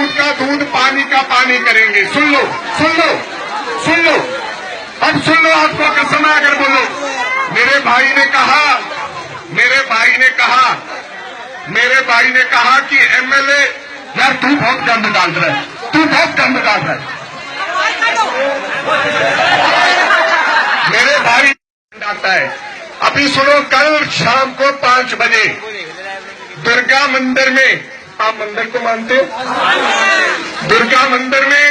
का पानी करेंगे। सुन लो सुन लो सुन लो। अब सुन लो आपको कसम है अगर बोलो। मेरे भाई ने कहा, मेरे भाई ने कहा, मेरे भाई ने कहा कि एमएलए यार तू बहुत गंद डाल रहा है, तू बहुत गंद डाल रहा है। मेरे भाई डालता है। अभी सुनो, कल शाम को पाँच बजे, दुर्गा मंदिर में आप मंदिर को मानते हो? दुर्गा मंदिर में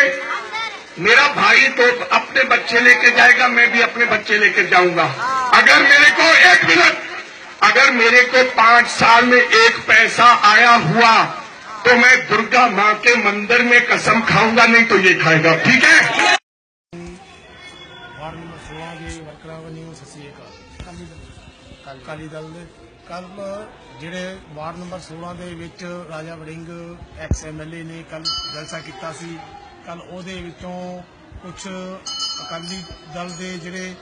मेरा भाई तो अपने बच्चे लेके जाएगा, मैं भी अपने बच्चे लेके जाऊँगा। अगर मेरे को एक मिनट, अगर मेरे को पाँच साल में एक पैसा आया हुआ तो मैं दुर्गा माँ के मंदिर में कसम खाऊँगा, नहीं तो ये खाएगा। ठीक है? काली दल ने ਦੇ ਕੱਲ ਜਿਹੜੇ ਵਾਰਡ ਨੰਬਰ 16 ਦੇ ਵਿੱਚ ਰਾਜਾ ਵੜਿੰਗ ਐਕਸ ਐਮਐਲਏ ਨੇ ਕੱਲ ਜਲਸਾ ਕੀਤਾ ਸੀ ਕੱਲ ਉਹਦੇ ਵਿੱਚੋਂ ਕੁਝ ਅਕਾਲੀ ਦਲ ਦੇ ਜਿਹੜੇ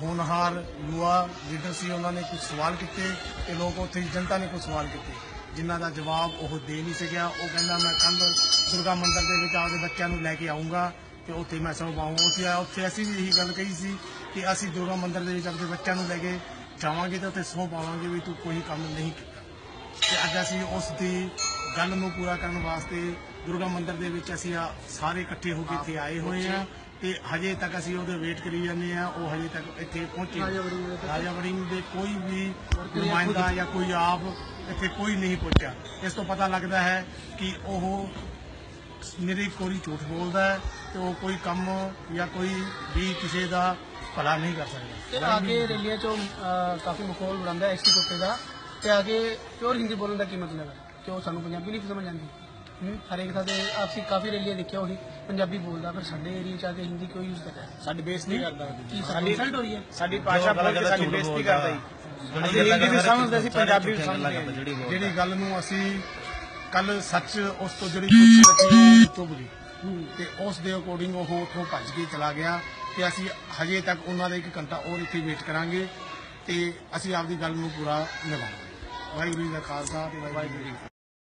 ਹੋਣਹਾਰ ਯੁਵਾ ਲੀਡਰ ਸੀ, ਉਹਨਾਂ ਨੇ ਕੁਝ ਸਵਾਲ ਕੀਤੇ ਤੇ ਲੋਕ ਉੱਥੇ ਜਨਤਾ ਨੇ ਕੁਝ ਸਵਾਲ ਕੀਤੇ। ਜਿਨ੍ਹਾਂ ਦਾ ਜਵਾਬ ਉਹ ਦੇ ਨਹੀਂ ਸਕਿਆ। ਉਹ ਕਹਿੰਦਾ, ਮੈਂ ਕੱਲ ਦੁਰਗਾ ਮੰਦਿਰ ਦੇ ਵਿੱਚ ਆਪਦੇ ਬੱਚਿਆਂ ਨੂੰ ਲੈ ਕੇ ਆਉਂਗਾ ਤੇ ਉੱਥੇ ਮੈਂ ਸਭ ਪਾਉਂਗਾ ਉੱਥੇ ਆ ਉੱਥੇ ਅਸੀਂ ਵੀ ਇਹੀ ਗੱਲ ਕਹੀ ਸੀ ਕਿ ਅਸੀਂ ਦੁਰਗਾ ਮੰਦਿਰ ਦੇ ਵਿੱਚ ਆਪਣੇ ਬੱਚਿਆਂ ਨੂੰ ਲੈ ਕੇ ਜਾਵਾਂਗੇ ਤੇ ਉੱਥੇ ਸਹੁੰ ਪਾਵਾਂਗੇ ਵੀ ਤੂੰ ਕੋਈ ਕੰਮ ਨਹੀਂ ਕੀਤਾ। ਤੇ ਅੱਜ ਅਸੀਂ ਉਸ ਦੀ ਗੱਲ ਨੂੰ ਪੂਰਾ ਕਰਨ ਵਾਸਤੇ ਦੁਰਗਾ ਮੰਦਿਰ ਦੇ ਵਿੱਚ ਅਸੀਂ ਆ ਸਾਰੇ ਇਕੱਠੇ ਹੋ ਕੇ ਇੱਥੇ ਆਏ ਹੋਏ ਆ। ਤੇ ਹਜੇ ਤੱਕ ਅਸੀਂ ਉਹਦੇ ਵੇਟ ਕਰੀ ਜਾਂਦੇ ਆ, ਉਹ ਹਜੇ ਤੱਕ ਇੱਥੇ ਪਹੁੰਚੇ। ਰਾਜਾ ਵੜਿੰਗ ਦੇ ਕੋਈ ਵੀ ਨੁਮਾਇੰਦਾ ਜਾਂ ਕੋਈ ਆਪ ਇੱਥੇ ਕੋਈ ਨਹੀਂ ਪਹੁੰਚਿਆ। ਇਸ ਤੋਂ ਪਤਾ ਲੱਗਦਾ ਹੈ ਕਿ ਉਹ ਨਿਰੀ ਕੋਰੀ ਝੂਠ ਬੋਲਦਾ ਹੈ ਤੇ ਉਹ ਕੋਈ ਕੰਮ ਜਾਂ ਕੋਈ ਵੀ ਕਿਸੇ ਦਾ ਭਲਾ ਨਹੀਂ ਕਰ ਤੇ ਸਕਦਾ ਆਗੇ ਰੈਲੀਆਂ ਚੋਂ ਕਾਫੀ ਮਖੌਲ ਉਡਾਉਂਦਾ ਐਸਟੀ ਕੋਟੇ ਦਾ। ਤੇ ਆਗੇ ਪਿਓਰ ਹਿੰਦੀ ਬੋਲਣ ਦਾ ਕੀ ਮਤਲਬ ਹੈ? ਕਿ ਉਹ ਸਾਨੂੰ ਪੰਜਾਬੀ ਨਹੀਂ ਸਮਝ ਆਉਂਦੀ। ਹਰੇਕ ਥਾਂ ਤੇ ਆਪਸੀ ਕਾਫੀ ਰੈਲੀਆਂ ਦੇਖਿਆ ਉਹੀ ਪੰਜਾਬੀ ਬੋਲਦਾ ਪਰ ਸਾਡੇ ਏਰੀਆ ਚ ਆ ਕੇ ਹਿੰਦੀ ਕਿਉਂ ਯੂਜ਼ ਕਰਦਾ ਸਾਡੀ ਬੇਇੱਜ਼ਤੀ ਨਹੀਂ ਕਰਦਾ ਕੀ ਸਾਡੀ ਇਨਸਲਟ ਹੋ ਰਹੀ ਹੈ? ਸਾਡੀ ਭਾਸ਼ਾ ਬੋਲ ਕੇ ਸਾਡੀ ਬੇਇੱਜ਼ਤੀ ਕਰਦਾ ਜੀ। ਅਸੀਂ ਹਿੰਦੀ ਵੀ ਸਮਝਦੇ ਸੀ ਪੰਜਾਬੀ ਵੀ ਸਮਝਦੇ ਜਿਹੜੀ ਗੱਲ ਨੂੰ ਅਸੀਂ ਕੱਲ ਸੱਚ ਉਸ ਤੋਂ ਜਿਹੜੀ ਚੁੱਪ ਗਈ ਤੇ ਉਸ ਦੇ ਅਕੋਰਡਿੰਗ ਉਹ ਉੱਥੋਂ ਭੱਜ ਕੇ ਚਲਾ ਗਿਆ ਤੇ ਅਸੀਂ ਹਜੇ ਤੱਕ ਉਹਨਾਂ ਦਾ ਇੱਕ ਘੰਟਾ ਹੋਰ ਇੱਥੇ ਵੇਟ ਕਰਾਂਗੇ ਤੇ ਅਸੀਂ ਆਪਦੀ ਗੱਲ ਨੂੰ ਪੂਰਾ ਨਿਭਾਵਾਂਗੇ। ਵਾਹਿਗੁਰੂ ਜੀ ਦਾ ਖਾਲਸਾ ਤੇ ਵਾਹਿਗੁਰੂ ਜੀ